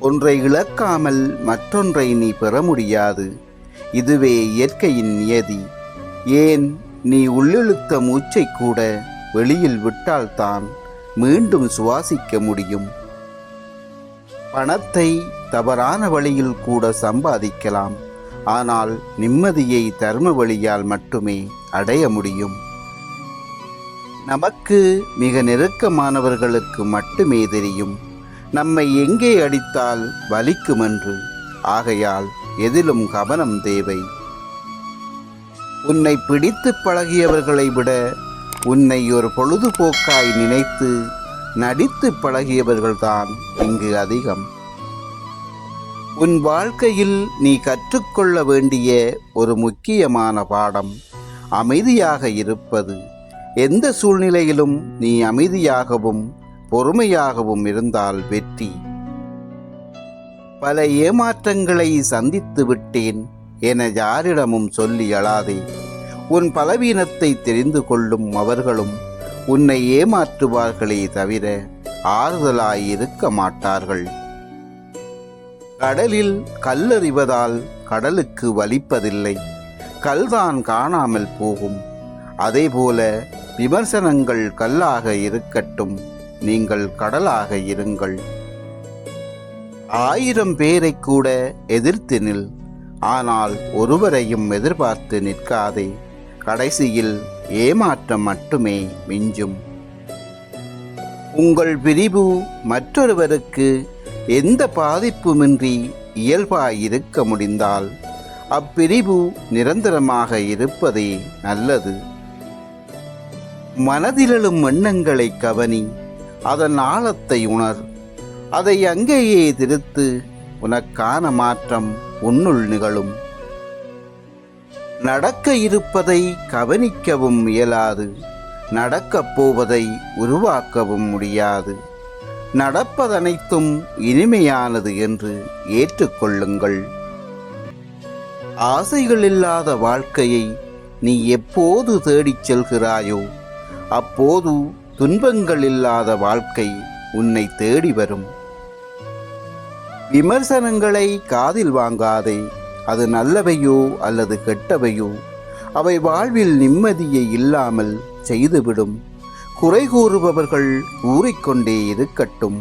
ஒன்றை இழக்காமல் மற்றொன்றை நீ பெற முடியாது. இதுவே இயற்கையின் நியதி. ஏன் நீ உள்ளிழுத்த மூச்சை கூட வெளியில் விட்டால்தான் மீண்டும் சுவாசிக்க முடியும். பணத்தை தவறான வழியில் கூட சம்பாதிக்கலாம். ஆனால் நிம்மதியை தர்ம வழியால் மட்டுமே அடைய முடியும். நமக்கு மிக நெருக்கமானவர்களுக்கு மட்டுமே தெரியும். நம்மை எங்கே அடித்தால் வலிக்குமென்று. ஆகையால் எதிலும் கவனம் தேவை. உன்னை பிடித்து பழகியவர்களை விட உன்னை ஒரு பொழுதுபோக்காய் நினைத்து நடித்து பழகியவர்கள்தான் இங்கு அதிகம். உன் வாழ்க்கையில் நீ கற்றுக்கொள்ள வேண்டிய ஒரு முக்கியமான பாடம் அமைதியாக இருப்பது. எந்த சூழ்நிலையிலும் நீ அமைதியாகவும் பொறுமையாகவும் இருந்தால் வெற்றி. பல ஏமாற்றங்களை சந்தித்து விட்டேன் என யாரிடமும் சொல்லி அழாதே. உன் பலவீனத்தை தெரிந்து கொள்ளும் அவர்களும் உன்னை ஏமாற்றுவார்களே தவிர ஆறுதலாய் இருக்க மாட்டார்கள். கடலில் கல்லறிவதால் கடலுக்கு வலிப்பதில்லை. கல்தான் காணாமல் போகும். அதேபோல விமர்சனங்கள் கல்லாக இருக்கட்டும். நீங்கள் கடலாக இருங்கள். ஆயிரம் பேரை கூட எதிர்த்து நில். ஆனால் ஒருவரையும் எதிர்பார்த்து நிற்காதே. கடைசியில் ஏமாற்றம் மட்டுமே மிஞ்சும். உங்கள் பிரிவு மற்றொருவருக்கு எந்த பாதிப்புமின்றி இயல்பாயிருக்க முடிந்தால் அப்பிரிவு நிரந்தரமாக இருப்பதே நல்லது. மனதிலும் எண்ணங்களை கவனி. அதன் ஆழத்தை உணர். அதை அங்கேயே திருத்து உனக்கான மாற்றம் உன்னுள் நிகழும். நடக்க இருப்பதை கவனிக்கவும் இயலாது. நடக்கப் போவதை உருவாக்கவும் முடியாது. நடப்பதனைத்தும் இனிமையானது என்று ஏற்றுக்கொள்ளுங்கள். ஆசைகள் இல்லாத வாழ்க்கையை நீ எப்போது தேடிச் செல்கிறாயோ அப்போது துன்பங்கள் இல்லாத வாழ்க்கை உன்னை தேடி வரும். விமர்சனங்களை காதில் வாங்காதே அது நல்லவையோ அல்லது கெட்டவையோ அவை வாழ்வில் நிம்மதியை இல்லாமல் செய்துவிடும். குறை கூறுபவர்கள் கூறிக்கொண்டே இருக்கட்டும்.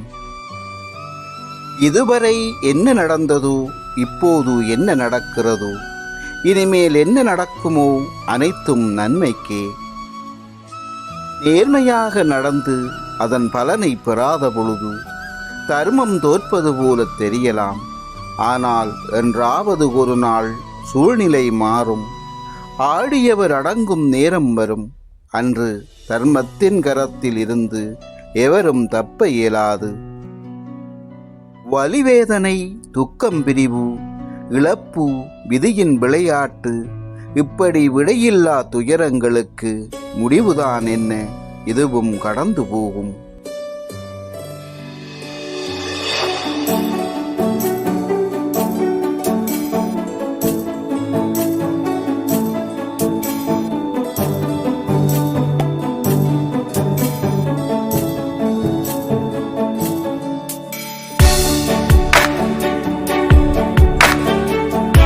இதுவரை என்ன நடந்ததோ இப்போது என்ன நடக்கிறதோ இனிமேல் என்ன நடக்குமோ அனைத்தும் நன்மைக்கே. நேர்மையாக நடந்து அதன் பலனை பெறாத பொழுது தர்மம் தோற்பது போல தெரியலாம். ஆனால் என்றாவது ஒரு நாள் சூழ்நிலை மாறும். ஆடியவர் அடங்கும் நேரம் வரும். அன்று தர்மத்தின் கரத்தில் இருந்து எவரும் தப்ப இயலாது. வலிவேதனை துக்கம் பிரிவு இழப்பு விதியின் விளையாட்டு இப்படி விடையில்லா துயரங்களுக்கு முடிவுதான் என்ன இதுவும் கடந்து போகும்.